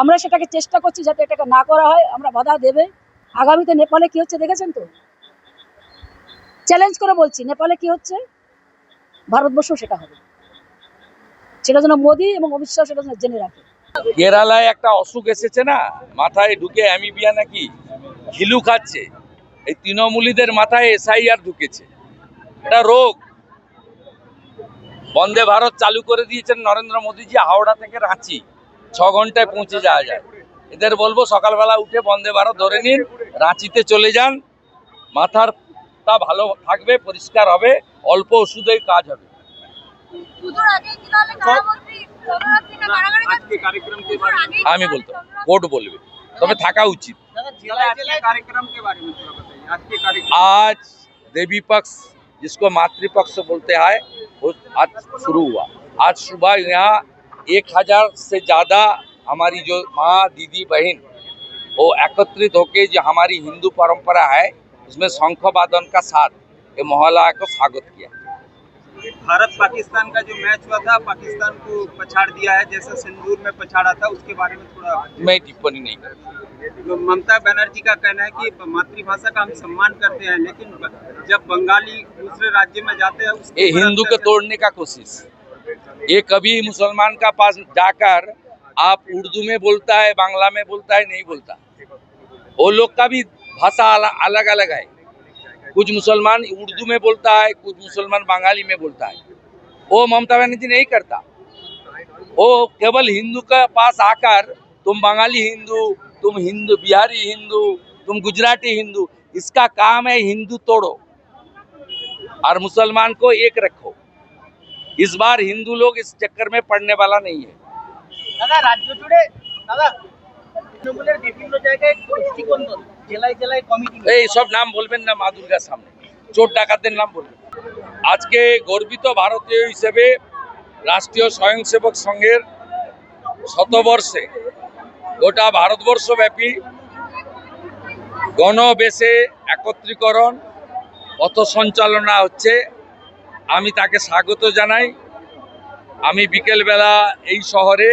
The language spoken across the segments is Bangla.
আমরা সেটাকে চেষ্টা করছি যাতে এটাকে না করা হয়, আমরা বাধা দেবে। আগামীতে নেপালে কি হচ্ছে দেখেছেন তো? চ্যালেঞ্জ করে বলছি, নেপালে কি হচ্ছে? ভারতবর্ষ সেটা হবে। সেটা যেন মোদী এবং অমিত শাহ সেটা যেন জেনে রাখে। কেরালায় একটা অসুখ এসেছে না? মাথায় ঢুকে অ্যামিবিয়া নাকি? ঘিলু খাচ্ছে। এই তৃণমূলীদের মাথায় এসআইআর ঢুকেছে। এটা রোগ। বন্দে ভারত চালু করে দিয়েছেন নরেন্দ্র মোদীজি, হাওড়া থেকে রাঁচি। ছ ঘন্টায় পৌঁছে যাওয়া যায় এদের বলবো সকালবেলা উঠে বন্দে ভারত ধরে নিন রাঁচিতে চলে যান মাথার তা ভালো থাকবে পরিষ্কার হবে অল্প ওষুধেই কাজ হবে পুজোর আগে কি তাহলে কারামন্ত্রী সোমনাথ সিনহা কারাগারে आज के कार्यक्रम के পুজোর बारे में আগেই আমি বলতো কোর্ট বলবে তবে থাকা উচিত दादा, आज के कार्यक्रम के बारे में थोड़ा बताइए आज के कार्यक्रम आज देवी पक्ष जिसको मातृपक्ष बोलते हैं वो आज शुरू हुआ आज सुबह यहाँ एक हज़ार से ज़्यादा हमारी जो माँ दीदी बहन वो एकत्रित होके जो हमारी हिंदू परंपरा है उसमें शंख वादन का साथ ये मोहल्ला को स्वागत किया। भारत पाकिस्तान का जो मैच हुआ था पाकिस्तान को पछाड़ दिया है जैसा सिंदूर में पछाड़ा था उसके बारे में थोड़ा मैं टिप्पणी नहीं करूँगा तो ममता बनर्जी का कहना है कि मातृभाषा का हम सम्मान करते हैं लेकिन जब बंगाली दूसरे राज्य में जाते हैं ये हिंदू को तोड़ने का कोशिश। ये कभी मुसलमान का पास जाकर आप उर्दू में बोलता है, बांग्ला में बोलता है, नहीं बोलता। वो लोग का भी भाषा अलग अलग है। कुछ मुसलमान उर्दू में बोलता है, कुछ मुसलमान बंगाली में बोलता है। वो ममता बनर्जी नहीं करता। वो केवल हिंदू के पास आकर, तुम बंगाली हिंदू, तुम हिंदू, बिहारी हिंदू, तुम गुजराती हिंदू, इसका काम है हिंदू तोड़ो। और मुसलमान को एक रखो। इस बार हिंदू लोग इस चक्कर में पड़ने वाला नहीं है দাদা রাজ্য জুড়ে দাদা তৃণমূলের বিভিন্ন জায়গায় দৃষ্টিকন্দন জেলায় জেলায় কমিটি এই সব নাম বলবেন না মা দুর্গার সামনে চোর ডাকাতের নাম বলবেন আজকে গর্বিত ভারতীয় হিসেবে রাষ্ট্রীয় স্বয়ংসেবক সংঘের শতবর্ষে গোটা ভারতবর্ষব্যাপী গণবেশে একত্রীকরণ পথ সঞ্চালনা হচ্ছে আমি তাকে স্বাগত জানাই। আমি বিকেলবেলা এই শহরে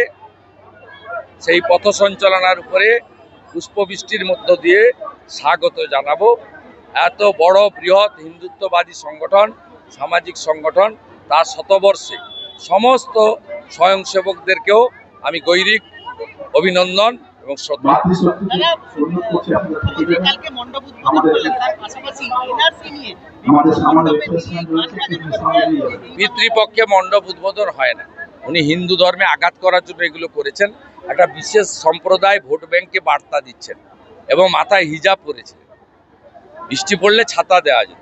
সেই পথ সঞ্চালনার উপরে পুষ্পবৃষ্টির মধ্য দিয়ে স্বাগত জানাব। এত বড় বৃহৎ হিন্দুত্ববাদী সংগঠন, সামাজিক সংগঠন, তার শতবর্ষে সমস্ত স্বয়ংসেবকদেরকেও আমি গৈরিক অভিনন্দন। এবং শ্রদ্ধা দাদা মোদীজি কালকে মণ্ডপ উদ্বোধন করলেন তার পাশাপাশি এনআরসি নিয়ে। আমাদের সামনে মণ্ডপে তিনি গান বাজানো করতে পিতৃপক্ষে মণ্ডপ উদ্বোধন হয় না। উনি হিন্দু ধর্মে আঘাত করার জন্য এগুলো করেছেন। একটা বিশেষ সম্প্রদায় ভোট ব্যাংকে বার্তা দিচ্ছেন এবং মাথায় হিজাব পরেছিলেন বৃষ্টি পড়লে ছাতা দেওয়া যেত।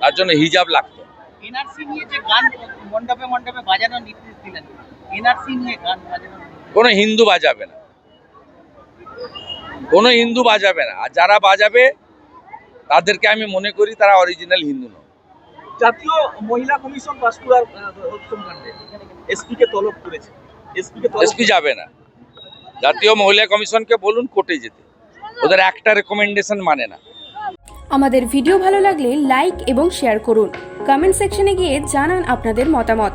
তার জন্য হিজাব লাগতো। এনআরসি নিয়ে যে গান মণ্ডপে মণ্ডপে বাজানোর নির্দেশ দিলেন এনআরসি নিয়ে গান বাজানোর কোনো হিন্দু বাজাবে না। কোনো হিন্দু বাজাবে না। আর যারা বাজাবে তাদেরকে আমি মনে করি তারা অরিজিনাল হিন্দু নয়। জাতীয় মহিলা কমিশন বাঁশকুড়ার ধর্ষণ কাণ্ডে তলব করেছে। এসপি কে তলব এসপি যাবে না। জাতীয় মহিলা কমিশনকে বলুন কোর্টে যেতে। ওদের একটা রেকমেন্ডেশন মানে না। আমাদের ভিডিও ভালো লাগলে লাইক এবং শেয়ার করুন। কমেন্ট সেকশনে গিয়ে জানান আপনাদের মতামত।